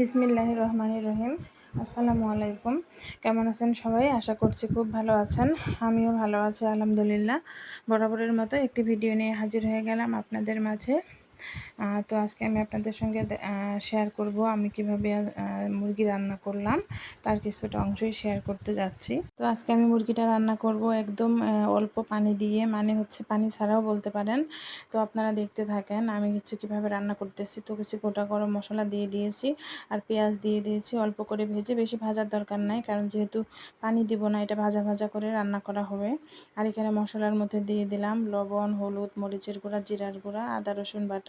বিসমিল্লাহ রহমান রহিম আসসালামু আলাইকুম কেমন আছেন সবাই? আশা করছি খুব ভালো আছেন। আমিও ভালো আছি, আলহামদুলিল্লাহ। বরাবরের মতো একটি ভিডিও নিয়ে হাজির হয়ে গেলাম আপনাদের মাঝে। তো আজকে আমি আপনাদের সঙ্গে শেয়ার করব আমি কীভাবে মুরগি রান্না করলাম, তার কিছুটা অংশই শেয়ার করতে যাচ্ছি। তো আজকে আমি মুরগিটা রান্না করব একদম অল্প পানি দিয়ে মানে হচ্ছে পানি ছাড়াও বলতে পারেন। তো আপনারা দেখতে থাকেন, আমি হচ্ছে কীভাবে রান্না করতেছি। তো কিছু গোটা গরম মশলা দিয়ে দিয়েছি আর পেঁয়াজ দিয়ে দিয়েছি, অল্প করে ভেজে, বেশি ভাজার দরকার নাই, কারণ যেহেতু পানি দিব না, এটা ভাজা ভাজা করে রান্না করা হবে। আর এখানে মশলার মধ্যে দিয়ে দিলাম লবণ, হলুদ, মরিচের গুঁড়া, জিরার গুঁড়া, আদা, রসুন বাটা।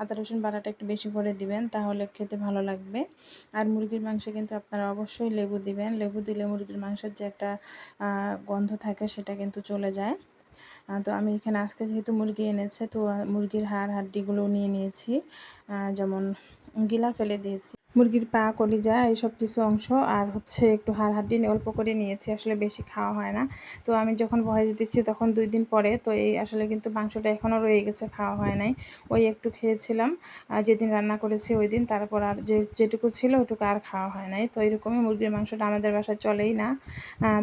আদা, রসুন বাটাটা একটু বেশি করে দিবেন, তাহলে খেতে ভালো লাগবে। আর মুরগির মাংসে কিন্তু আপনারা অবশ্যই লেবু দিবেন। লেবু দিলে মুরগির মাংসের যে একটা গন্ধ থাকে সেটা কিন্তু চলে যায়। তো আমি এখানে আজকে যেহেতু মুরগি এনেছে, তো মুরগির হাড় হাড্ডিগুলো নিয়ে নিয়েছি। যেমন গিলা ফেলে দিয়েছি। মুরগির পা, কলিজা, এইসব কিছু অংশ আর হচ্ছে একটু হাড় হাড্ডি অল্প করে নিয়েছি, আসলে বেশি খাওয়া হয় না। তো আমি যখন ভয়েস দিচ্ছি তখন দুই দিন পরে তো এই আসলে কিন্তু মাংসটা এখনও রয়ে গেছে, খাওয়া হয় নাই। ওই একটু খেয়েছিলাম যেদিন রান্না করেছি ওই দিন, তারপর আর যে, যেটুকু ছিল ওটুকু আর খাওয়া হয় নাই। তো এরকমই মুরগির মাংসটা আমাদের বাসায় চলেই না।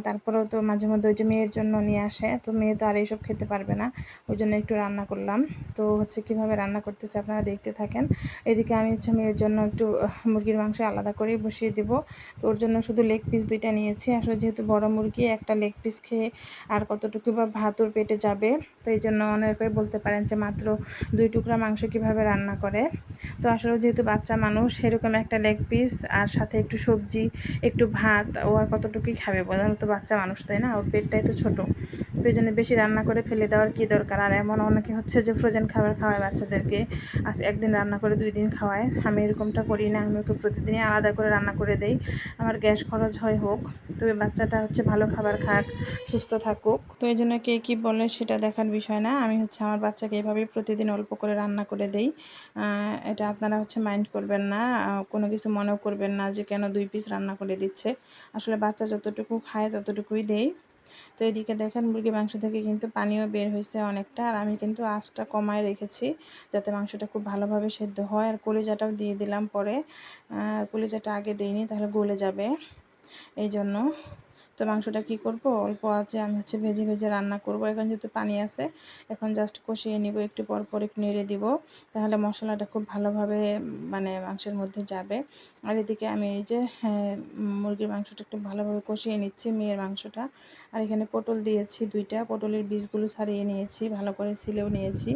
তারপরেও তো মাঝে মধ্যে ওই যে মেয়ের জন্য নিয়ে আসে, তো মেয়ে তো আর এইসব খেতে পারবে না। ওই জন্য একটু রান্না করলাম। তো হচ্ছে কীভাবে রান্না করতেছে আপনারা দেখতে থাকেন। এদিকে আমি হচ্ছে মেয়ের জন্য একটু মুরগির মাংস আলাদা করে বসিয়ে দেব। তো ওর জন্য শুধু লেগ পিস দুইটা নিয়েছি। আসলে যেহেতু বড় মুরগি, একটা লেগ পিস খেয়ে আর কতটুকু বা ভাত ওর পেটে যাবে, তো এই জন্য অনেকে বলতে পারেন যে মাত্র দুই টুকরা মাংস কীভাবে রান্না করে। তো আসলে যেহেতু বাচ্চা মানুষ এরকম একটা লেগ পিস আর সাথে একটু সবজি, একটু ভাত, ও আর কতটুকুই খাবে বলেন? তো বাচ্চা মানুষ, তাই না? ওর পেটটাই তো ছোট। তো এই জন্য বেশি রান্না করে ফেলে দেওয়ার কী দরকার? আর এমন অনেকে হচ্ছে যে ফ্রোজেন খাবার খাওয়ায় বাচ্চাদেরকে, আজ একদিন রান্না করে দুই দিন খাওয়ায়। আমি এরকমটা করি না, আমি ওকে প্রতিদিনই আলাদা করে রান্না করে দেই। আমার গ্যাস খরচ হয় হোক, তবে বাচ্চাটা হচ্ছে ভালো খাবার খাক, সুস্থ থাকুক। তো এই জন্য কে কী বলে সেটা দেখার বিষয় না, আমি হচ্ছে আমার বাচ্চাকে এভাবেই প্রতিদিন অল্প করে রান্না করে দেই। এটা আপনারা হচ্ছে মাইন্ড করবেন না কোনো কিছু মনেও করবেন না যে কেন দুই পিস রান্না করে দিচ্ছে। আসলে বাচ্চা যতটুকু খায় ততটুকুই দেই। তো এদিকে দেখেন মুরগি মাংস থেকে কিন্তু পানিও বের হয়েছে অনেকটা। আর আমি কিন্তু আঁচটা কমায় রেখেছি যাতে মাংসটা খুব ভালোভাবে সেদ্ধ হয়। আর কলিজাটাও দিয়ে দিলাম পরে। কলিজাটা আগে দিইনি, তাহলে গলে যাবে। এই জন্য তো মাংসটা কি করব? অল্প আছে আমি হচ্ছে ভেজে ভেজে রান্না করব। এখন যেহেতু পানি আছে এখন জাস্ট কষিয়ে নিব একটু পর পর একটু নেড়ে দিব। তাহলে মশলাটা খুব ভালোভাবে মানে মাংসের মধ্যে যাবে। আর এদিকে আমি এই যে হ্যাঁ, মুরগির মাংসটা একটু ভালোভাবে কষিয়ে নিচ্ছি মেয়ের মাংসটা। আর এখানে পটল দিয়েছি দুইটা। পটলের বীজগুলো ছাড়িয়ে নিয়েছি ভালো করে ছিলেও নিয়েছি।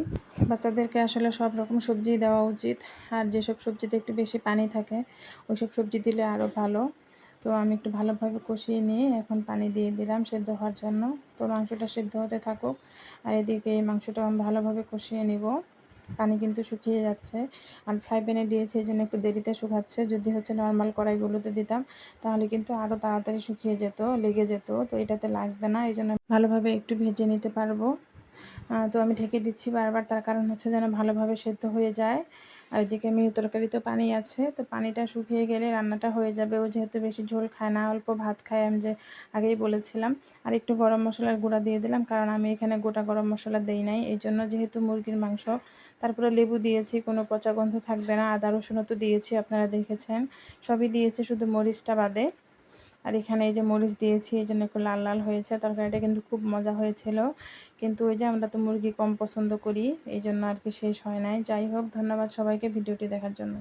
বাচ্চাদেরকে আসলে সব রকম সবজি দেওয়া উচিত। আর যেসব সবজিতে একটু বেশি পানি থাকে ওইসব সবজি দিলে আরও ভালো। তো আমি একটু ভালোভাবে কষিয়ে নিয়ে এখন পানি দিয়ে দিলাম সেদ্ধ হওয়ার জন্য। তো মাংসটা সেদ্ধ হতে থাকুক। আর এদিকে এই মাংসটা আমি ভালোভাবে কষিয়ে নিব। পানি কিন্তু শুকিয়ে যাচ্ছে। আর ফ্রাই প্যানে দিয়েছি, এই জন্য একটু দেরিতে শুকাচ্ছে। যদি হচ্ছে নর্মাল কড়াইগুলোতে দিতাম, তাহলে কিন্তু আরও তাড়াতাড়ি শুকিয়ে যেত, লেগে যেত। তো এটাতে লাগবে না, এই জন্য ভালোভাবে একটু ভেজে নিতে পারব। তো আমি ঢেকে দিচ্ছি বারবার, তার কারণ হচ্ছে যেন ভালোভাবে সেদ্ধ হয়ে যায়। আর এদিকে মিহি তরকারিতে পানি আছে, তো পানিটা শুকিয়ে গেলে রান্নাটা হয়ে যাবে। ও যেহেতু বেশি ঝোল খায় না, অল্প ভাত খায়, আমি যে আগেই বলেছিলাম। আর একটু গরম মশলার গুঁড়া দিয়ে দিলাম, কারণ আমি এখানে গোটা গরম মশলা দেই নাই। এই জন্য যেহেতু মুরগির মাংস, তারপরে লেবু দিয়েছি, কোনো পচা গন্ধ থাকবে না। আদা, রসুনও তো দিয়েছি, আপনারা দেখেছেন। সবই দিয়েছি, শুধু মরিচটা বাদে। আর এখানে এই যে মরিচ দিয়েছি, এই জন্য একটু লাল লাল হয়েছে। তরকারিটা কিন্তু খুব মজা হয়েছিল। কিন্তু ওই যে আমরা তো মুরগি কম পছন্দ করি, এই জন্য আর কি শেষ হয় নাই। যাই হোক, ধন্যবাদ সবাইকে ভিডিওটি দেখার জন্য।